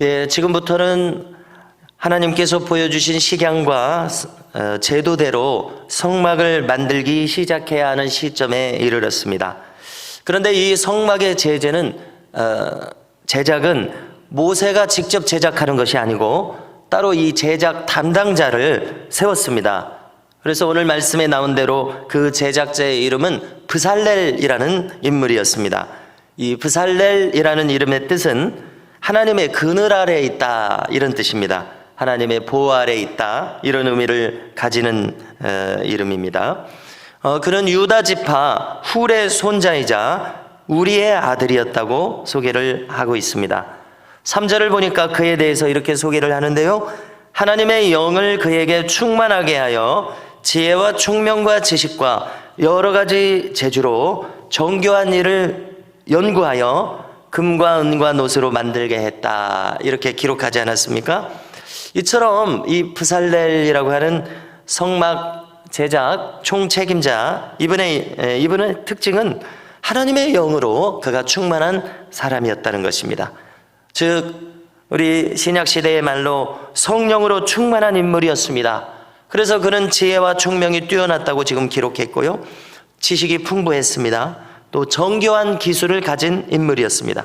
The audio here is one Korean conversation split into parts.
예, 지금부터는 하나님께서 보여주신 식양과 어, 제도대로 성막을 만들기 시작해야 하는 시점에 이르렀습니다. 그런데 이 성막의 제재는 어, 제작은 모세가 직접 제작하는 것이 아니고 따로 이 제작 담당자를 세웠습니다. 그래서 오늘 말씀에 나온 대로 그 제작자의 이름은 브살렐이라는 인물이었습니다. 이 브살렐이라는 이름의 뜻은 하나님의 그늘 아래에 있다 이런 뜻입니다. 하나님의 보호 아래에 있다 이런 의미를 가지는 어, 이름입니다. 어, 그는 유다 지파 훌의 손자이자 우리의 아들이었다고 소개를 하고 있습니다. 3절을 보니까 그에 대해서 이렇게 소개를 하는데요. 하나님의 영을 그에게 충만하게 하여 지혜와 총명과 지식과 여러 가지 재주로 정교한 일을 연구하여 금과 은과 노스로 만들게 했다. 이렇게 기록하지 않았습니까? 이처럼 이 부살렐이라고 하는 성막 제작 총 책임자 이분의 에, 이분의 특징은 하나님의 영으로 그가 충만한 사람이었다는 것입니다. 즉 우리 신약 시대의 말로 성령으로 충만한 인물이었습니다. 그래서 그는 지혜와 총명이 뛰어났다고 지금 기록했고요. 지식이 풍부했습니다. 또 정교한 기술을 가진 인물이었습니다.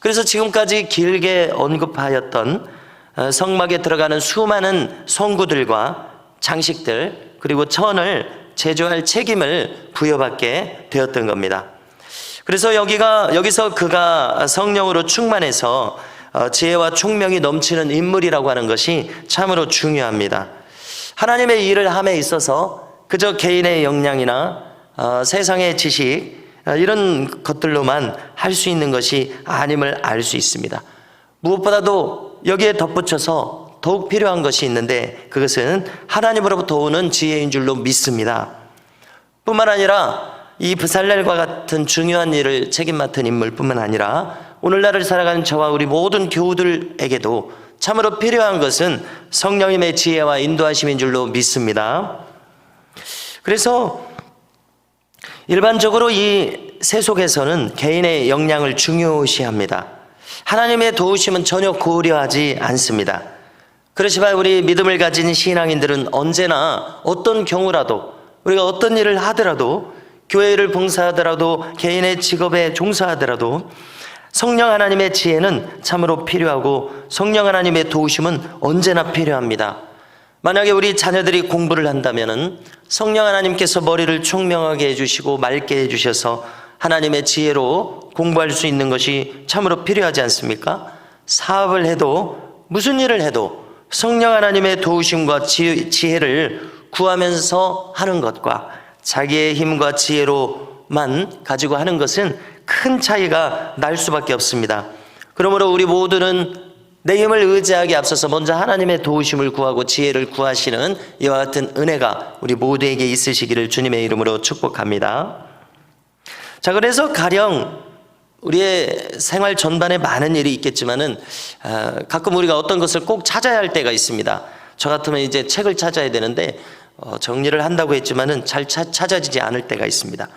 그래서 지금까지 길게 언급하였던 어, 성막에 들어가는 수많은 성구들과 장식들 그리고 천을 제조할 책임을 부여받게 되었던 겁니다. 그래서 여기가 여기서 그가 성령으로 충만해서 어, 지혜와 총명이 넘치는 인물이라고 하는 것이 참으로 중요합니다. 하나님의 일을 함에 있어서 그저 개인의 역량이나 어, 세상의 지식 어, 이런 것들로만 할 수 있는 것이 아님을 알 수 있습니다. 무엇보다도 여기에 덧붙여서 더욱 필요한 것이 있는데 그것은 하나님으로부터 오는 지혜인 줄로 믿습니다. 뿐만 아니라 이 부살렐과 같은 중요한 일을 책임 맡은 인물뿐만 아니라 오늘날을 살아가는 저와 우리 모든 교우들에게도 참으로 필요한 것은 성령님의 지혜와 인도하심인 줄로 믿습니다. 그래서 일반적으로 이 세속에서는 개인의 역량을 중요시합니다. 하나님의 도우심은 전혀 고려하지 않습니다. 그렇지만 우리 믿음을 가진 신앙인들은 언제나 어떤 경우라도 우리가 어떤 일을 하더라도 교회를 봉사하더라도 개인의 직업에 종사하더라도 성령 하나님의 지혜는 참으로 필요하고 성령 하나님의 도우심은 언제나 필요합니다. 만약에 우리 자녀들이 공부를 한다면은 성령 하나님께서 머리를 총명하게 해주시고 맑게 해주셔서 하나님의 지혜로 공부할 수 있는 것이 참으로 필요하지 않습니까? 사업을 해도 무슨 일을 해도 성령 하나님의 도우심과 지- 지혜를 구하면서 하는 것과 자기의 힘과 지혜로만 가지고 하는 것은 큰 차이가 날 수밖에 없습니다. 그러므로 우리 모두는 내 힘을 의지하기 앞서서 먼저 하나님의 도우심을 구하고 지혜를 구하시는 이와 같은 은혜가 우리 모두에게 있으시기를 주님의 이름으로 축복합니다. 자, 그래서 가령 우리의 생활 전반에 많은 일이 있겠지만은 아, 가끔 우리가 어떤 것을 꼭 찾아야 할 때가 있습니다. 저 같으면 이제 책을 찾아야 되는데 어, 정리를 한다고 했지만은 잘 차- 찾아지지 않을 때가 있습니다.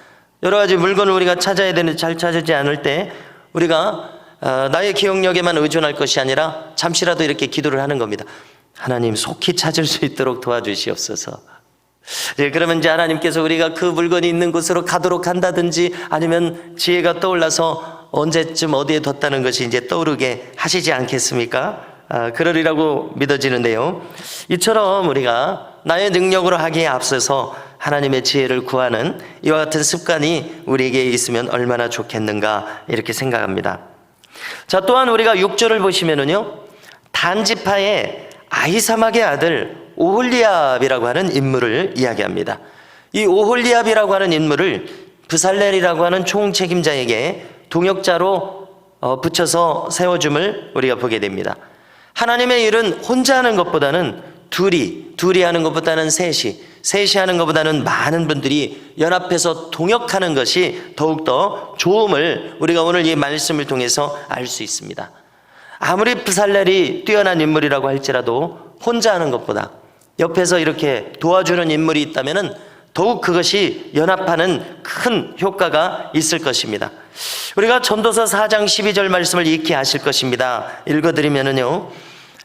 여러 가지 물건을 우리가 찾아야 되는데 잘 찾아지지 않을 때 우리가 어, 나의 기억력에만 의존할 것이 아니라 잠시라도 이렇게 기도를 하는 겁니다. 하나님 속히 찾을 수 있도록 도와주시옵소서. 예, 그러면 이제 하나님께서 우리가 그 물건이 있는 곳으로 가도록 한다든지 아니면 지혜가 떠올라서 언제쯤 어디에 뒀다는 것이 이제 떠오르게 하시지 않겠습니까? 아, 그러리라고 믿어지는데요. 이처럼 우리가 나의 능력으로 하기에 앞서서 하나님의 지혜를 구하는 이와 같은 습관이 우리에게 있으면 얼마나 좋겠는가 이렇게 생각합니다. 자, 또한 우리가 6절을 보시면은요. 단지파의 아이사막의 아들 오홀리압이라고 하는 인물을 이야기합니다. 이 오홀리압이라고 하는 인물을 브살렐이라고 하는 총책임자에게 동역자로 어, 붙여서 세워줌을 우리가 보게 됩니다. 하나님의 일은 혼자 하는 것보다는 둘이, 둘이 하는 것보다는 셋이, 셋이 하는 것보다는 많은 분들이 연합해서 동역하는 것이 더욱더 좋음을 우리가 오늘 이 말씀을 통해서 알 수 있습니다. 아무리 부살렐이 뛰어난 인물이라고 할지라도 혼자 하는 것보다 옆에서 이렇게 도와주는 인물이 있다면은 더욱 그것이 연합하는 큰 효과가 있을 것입니다. 우리가 전도서 4장 12절 말씀을 익히 하실 것입니다. 읽어드리면은요.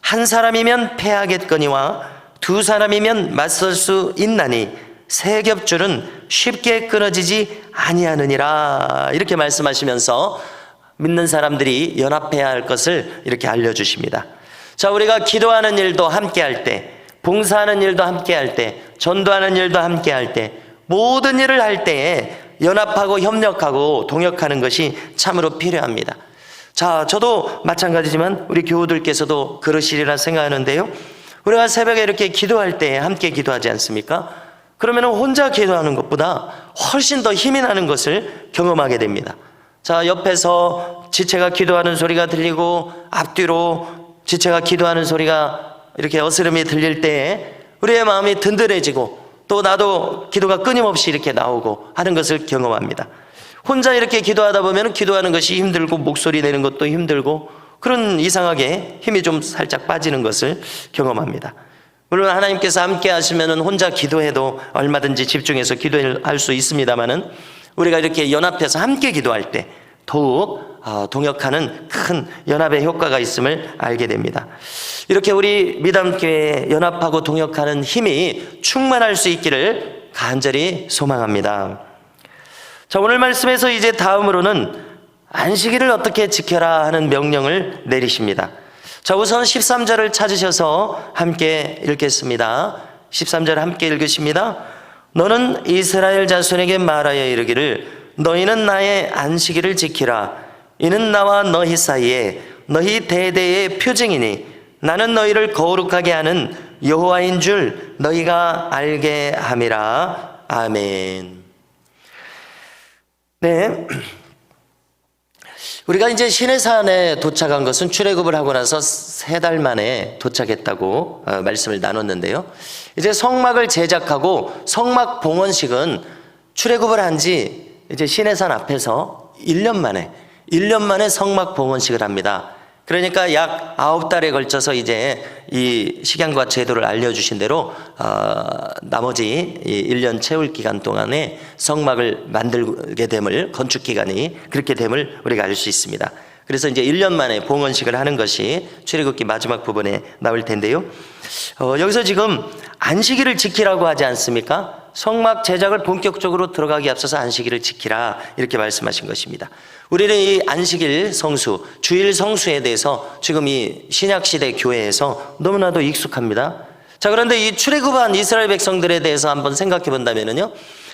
한 사람이면 패하겠거니와 두 사람이면 맞설 수 있나니 세 겹줄은 쉽게 끊어지지 아니하느니라 이렇게 말씀하시면서 믿는 사람들이 연합해야 할 것을 이렇게 알려주십니다. 자, 우리가 기도하는 일도 함께 할 때, 봉사하는 일도 함께 할 때, 전도하는 일도 함께 할 때, 모든 일을 할 때에 연합하고 협력하고 동역하는 것이 참으로 필요합니다. 자, 저도 마찬가지지만 우리 교우들께서도 그러시리라 생각하는데요. 우리가 새벽에 이렇게 기도할 때 함께 기도하지 않습니까? 그러면 혼자 기도하는 것보다 훨씬 더 힘이 나는 것을 경험하게 됩니다. 자, 옆에서 지체가 기도하는 소리가 들리고 앞뒤로 지체가 기도하는 소리가 이렇게 어스름이 들릴 때에 우리의 마음이 든든해지고 또 나도 기도가 끊임없이 이렇게 나오고 하는 것을 경험합니다. 혼자 이렇게 기도하다 보면 기도하는 것이 힘들고 목소리 내는 것도 힘들고 그런 이상하게 힘이 좀 살짝 빠지는 것을 경험합니다. 물론 하나님께서 함께 하시면 혼자 기도해도 얼마든지 집중해서 기도할 수 있습니다만은 우리가 이렇게 연합해서 함께 기도할 때 더욱 어, 동역하는 큰 연합의 효과가 있음을 알게 됩니다. 이렇게 우리 미담교회 연합하고 동역하는 힘이 충만할 수 있기를 간절히 소망합니다. 자, 오늘 말씀에서 이제 다음으로는 안식일을 어떻게 지켜라 하는 명령을 내리십니다. 자, 우선 13절을 찾으셔서 함께 읽겠습니다. 13절 함께 읽으십니다. 너는 이스라엘 자손에게 말하여 이르기를 너희는 나의 안식일을 지키라. 이는 나와 너희 사이에 너희 대대의 표징이니 나는 너희를 거룩하게 하는 여호와인 줄 너희가 알게 함이라. 아멘. 네. 우리가 이제 시내산에 도착한 것은 출애굽을 하고 나서 세 달 만에 도착했다고 어, 말씀을 나눴는데요. 이제 성막을 제작하고 성막 봉헌식은 출애굽을 한 지 이제 시내산 앞에서 1년 만에 1년 만에 성막 봉헌식을 합니다. 그러니까 약 아홉 달에 걸쳐서 이제 이 식양과 제도를 알려주신 대로 어, 나머지 이 1년 채울 기간 동안에 성막을 만들게 됨을 건축 기간이 그렇게 됨을 우리가 알 수 있습니다. 그래서 이제 1년 만에 봉헌식을 하는 것이 출애굽기 마지막 부분에 나올 텐데요. 어, 여기서 지금 안식일을 지키라고 하지 않습니까? 성막 제작을 본격적으로 들어가기 앞서서 안식일을 지키라 이렇게 말씀하신 것입니다. 우리는 이 안식일 성수, 주일 성수에 대해서 지금 이 신약 시대 교회에서 너무나도 익숙합니다. 자, 그런데 이 출애굽한 이스라엘 백성들에 대해서 한번 생각해 본다면요.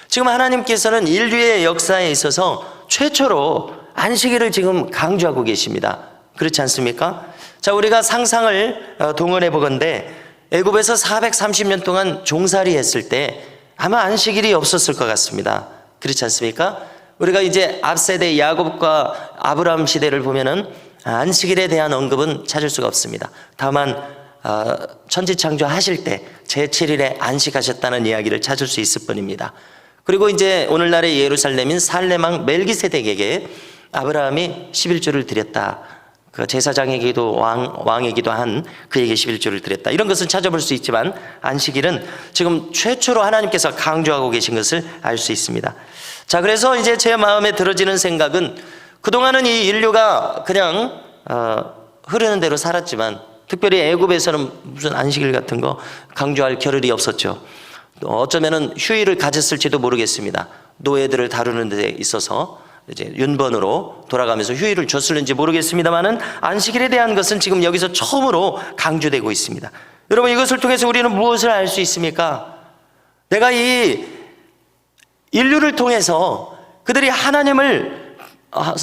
지금 하나님께서는 인류의 역사에 있어서 최초로 안식일을 지금 강조하고 계십니다. 그렇지 않습니까? 자, 우리가 상상을 어, 동원해 보건데 애굽에서 430년 동안 종살이 했을 때 아마 안식일이 없었을 것 같습니다. 그렇지 않습니까? 우리가 이제 앞세대 야곱과 아브라함 시대를 보면은 안식일에 대한 언급은 찾을 수가 없습니다. 다만 어, 천지창조 하실 때 제7일에 안식하셨다는 이야기를 찾을 수 있을 뿐입니다. 그리고 이제 오늘날의 예루살렘인 살레망 멜기세덱에게 아브라함이 11조를 드렸다. 그 제사장에게도 왕, 왕에게도 한 그에게 11조를 드렸다. 이런 것은 찾아볼 수 있지만 안식일은 지금 최초로 하나님께서 강조하고 계신 것을 알 수 있습니다. 자, 그래서 이제 제 마음에 들어지는 생각은 그동안은 이 인류가 그냥 어, 흐르는 대로 살았지만 특별히 애굽에서는 무슨 안식일 같은 거 강조할 겨를이 없었죠. 어쩌면은 휴일을 가졌을지도 모르겠습니다. 노예들을 다루는 데 있어서 이제 윤번으로 돌아가면서 휴일을 줬을는지 모르겠습니다만은 안식일에 대한 것은 지금 여기서 처음으로 강조되고 있습니다. 여러분 이것을 통해서 우리는 무엇을 알 수 있습니까? 내가 이 인류를 통해서 그들이 하나님을 아,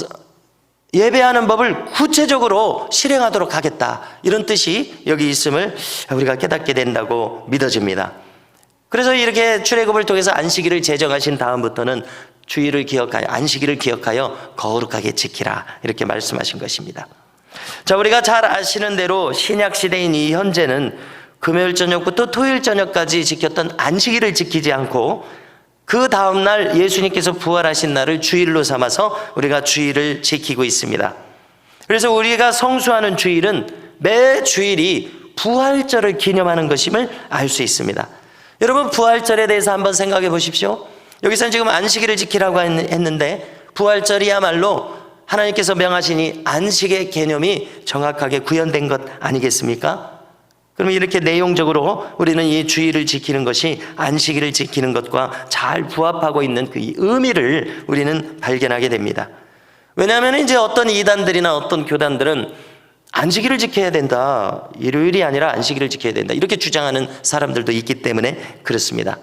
예배하는 법을 구체적으로 실행하도록 하겠다. 이런 뜻이 여기 있음을 우리가 깨닫게 된다고 믿어집니다. 그래서 이렇게 출애굽을 통해서 안식일을 제정하신 다음부터는 주의를 기억하여 안식일을 기억하여 거룩하게 지키라 이렇게 말씀하신 것입니다. 자, 우리가 잘 아시는 대로 신약 시대인 이 현재는 금요일 저녁부터 토요일 저녁까지 지켰던 안식일을 지키지 않고 그 다음 날 예수님께서 부활하신 날을 주일로 삼아서 우리가 주일을 지키고 있습니다. 그래서 우리가 성수하는 주일은 매 주일이 부활절을 기념하는 것임을 알 수 있습니다. 여러분 부활절에 대해서 한번 생각해 보십시오. 여기서는 지금 안식일을 지키라고 했- 했는데 부활절이야말로 하나님께서 명하시니 안식의 개념이 정확하게 구현된 것 아니겠습니까? 그럼 이렇게 내용적으로 우리는 이 주의를 지키는 것이 안식일을 지키는 것과 잘 부합하고 있는 그 의미를 우리는 발견하게 됩니다. 왜냐하면 이제 어떤 이단들이나 어떤 교단들은 안식일을 지켜야 된다. 일요일이 아니라 안식일을 지켜야 된다. 이렇게 주장하는 사람들도 있기 때문에 그렇습니다.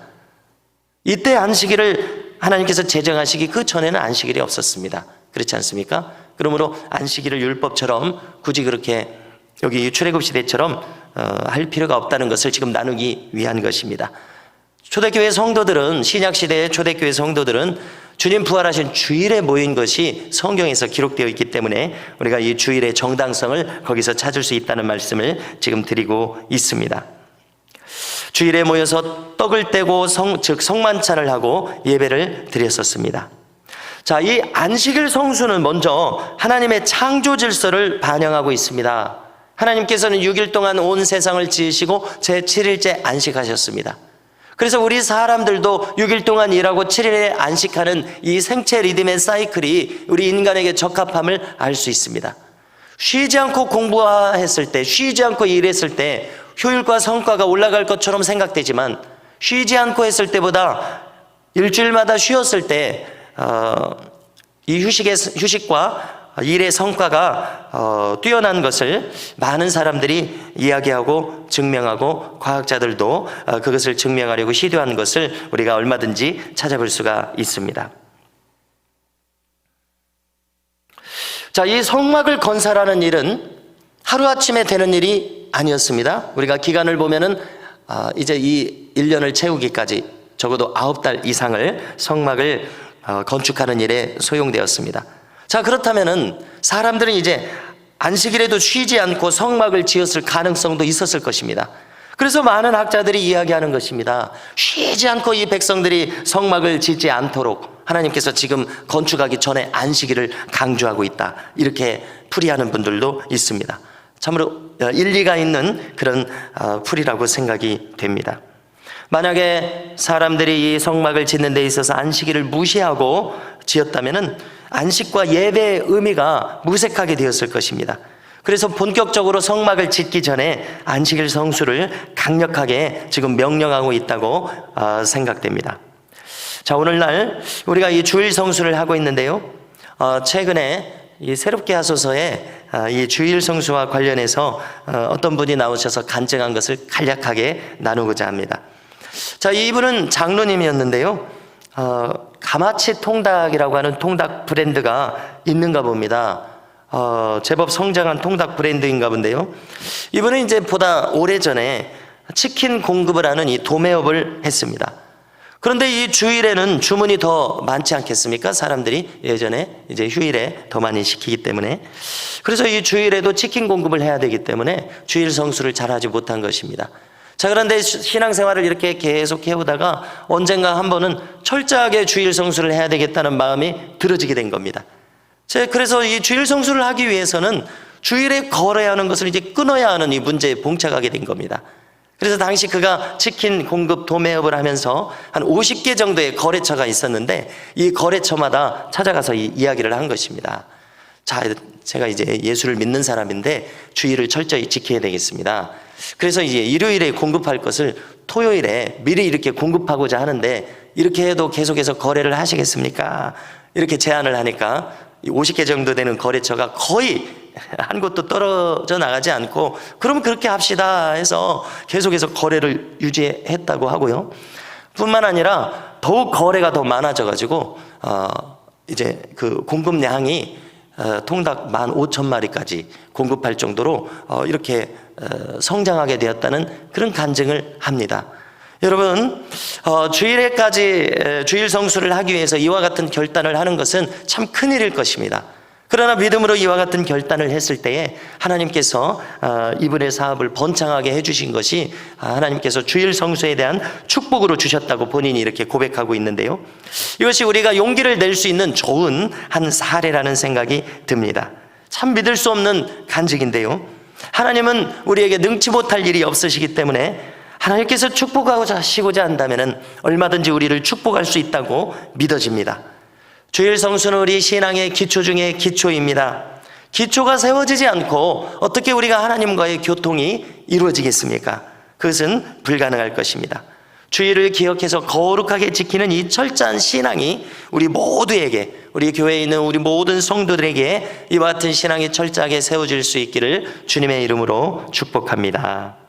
이때 안식일을 하나님께서 제정하시기 그 전에는 안식일이 없었습니다. 그렇지 않습니까? 그러므로 안식일을 율법처럼 굳이 그렇게 여기 출애굽 시대처럼 어, 할 필요가 없다는 것을 지금 나누기 위한 것입니다. 초대교회 성도들은 신약 시대의 초대교회 성도들은 주님 부활하신 주일에 모인 것이 성경에서 기록되어 있기 때문에 우리가 이 주일의 정당성을 거기서 찾을 수 있다는 말씀을 지금 드리고 있습니다. 주일에 모여서 떡을 떼고 성, 즉 성만찬을 하고 예배를 드렸었습니다. 자, 이 안식일 성수는 먼저 하나님의 창조 질서를 반영하고 있습니다. 하나님께서는 6일 동안 온 세상을 지으시고 제 7일째 안식하셨습니다. 그래서 우리 사람들도 6일 동안 일하고 7일에 안식하는 이 생체 리듬의 사이클이 우리 인간에게 적합함을 알 수 있습니다. 쉬지 않고 공부했을 때, 쉬지 않고 일했을 때 효율과 성과가 올라갈 것처럼 생각되지만 쉬지 않고 했을 때보다 일주일마다 쉬었을 때, 어, 이 휴식의, 휴식과 일의 성과가 어, 뛰어난 것을 많은 사람들이 이야기하고 증명하고 과학자들도 어, 그것을 증명하려고 시도한 것을 우리가 얼마든지 찾아볼 수가 있습니다. 자, 이 성막을 건설하는 일은 하루아침에 되는 일이 아니었습니다. 우리가 기간을 보면은 아, 이제 이 1년을 채우기까지 적어도 9달 이상을 성막을 어, 건축하는 일에 소용되었습니다. 자, 그렇다면은 사람들은 이제 안식일에도 쉬지 않고 성막을 지었을 가능성도 있었을 것입니다. 그래서 많은 학자들이 이야기하는 것입니다. 쉬지 않고 이 백성들이 성막을 짓지 않도록 하나님께서 지금 건축하기 전에 안식일을 강조하고 있다. 이렇게 풀이하는 분들도 있습니다. 참으로 일리가 있는 그런 어, 풀이라고 생각이 됩니다. 만약에 사람들이 이 성막을 짓는 데 있어서 안식일을 무시하고 지었다면은 안식과 예배의 의미가 무색하게 되었을 것입니다. 그래서 본격적으로 성막을 짓기 전에 안식일 성수를 강력하게 지금 명령하고 있다고 어, 생각됩니다. 자, 오늘날 우리가 이 주일 성수를 하고 있는데요. 어, 최근에 이 새롭게 하소서에 아, 이 주일 성수와 관련해서 어, 어떤 분이 나오셔서 간증한 것을 간략하게 나누고자 합니다. 자, 이분은 장로님이었는데요. 어, 가마치 통닭이라고 하는 통닭 브랜드가 있는가 봅니다. 어, 제법 성장한 통닭 브랜드인가 본데요. 이분은 이제 보다 오래전에 치킨 공급을 하는 이 도매업을 했습니다. 그런데 이 주일에는 주문이 더 많지 않겠습니까? 사람들이 예전에 이제 휴일에 더 많이 시키기 때문에. 그래서 이 주일에도 치킨 공급을 해야 되기 때문에 주일 성수를 잘 하지 못한 것입니다. 자, 그런데 신앙생활을 이렇게 계속 해오다가 언젠가 한 번은 철저하게 주일 성수를 해야 되겠다는 마음이 들어지게 된 겁니다. 제 그래서 이 주일 성수를 하기 위해서는 주일에 거래하는 것을 이제 끊어야 하는 이 문제에 봉착하게 된 겁니다. 그래서 당시 그가 치킨 공급 도매업을 하면서 한 50개 정도의 거래처가 있었는데 이 거래처마다 찾아가서 이 이야기를 한 것입니다. 자, 제가 이제 예수를 믿는 사람인데 주일을 철저히 지켜야 되겠습니다. 그래서 이제 일요일에 공급할 것을 토요일에 미리 이렇게 공급하고자 하는데 이렇게 해도 계속해서 거래를 하시겠습니까? 이렇게 제안을 하니까 50개 정도 되는 거래처가 거의 한 곳도 떨어져 나가지 않고 그럼 그렇게 합시다 해서 계속해서 거래를 유지했다고 하고요. 뿐만 아니라 더욱 거래가 더 많아져 가지고 어 이제 그 공급량이 어 통닭 15,000마리까지 공급할 정도로 어 이렇게 어 성장하게 되었다는 그런 간증을 합니다. 여러분 어, 주일에까지 에, 주일 성수를 하기 위해서 이와 같은 결단을 하는 것은 참 큰일일 것입니다. 그러나 믿음으로 이와 같은 결단을 했을 때에 하나님께서 어, 이분의 사업을 번창하게 해주신 것이 아, 하나님께서 주일 성수에 대한 축복으로 주셨다고 본인이 이렇게 고백하고 있는데요. 이것이 우리가 용기를 낼 수 있는 좋은 한 사례라는 생각이 듭니다. 참 믿을 수 없는 간증인데요. 하나님은 우리에게 능치 못할 일이 없으시기 때문에 하나님께서 축복하고자 하시고자 한다면 얼마든지 우리를 축복할 수 있다고 믿어집니다. 주일 성수는 우리 신앙의 기초 중에 기초입니다. 기초가 세워지지 않고 어떻게 우리가 하나님과의 교통이 이루어지겠습니까? 그것은 불가능할 것입니다. 주의를 기억해서 거룩하게 지키는 이 철저한 신앙이 우리 모두에게, 우리 교회에 있는 우리 모든 성도들에게 이와 같은 신앙이 철저하게 세워질 수 있기를 주님의 이름으로 축복합니다.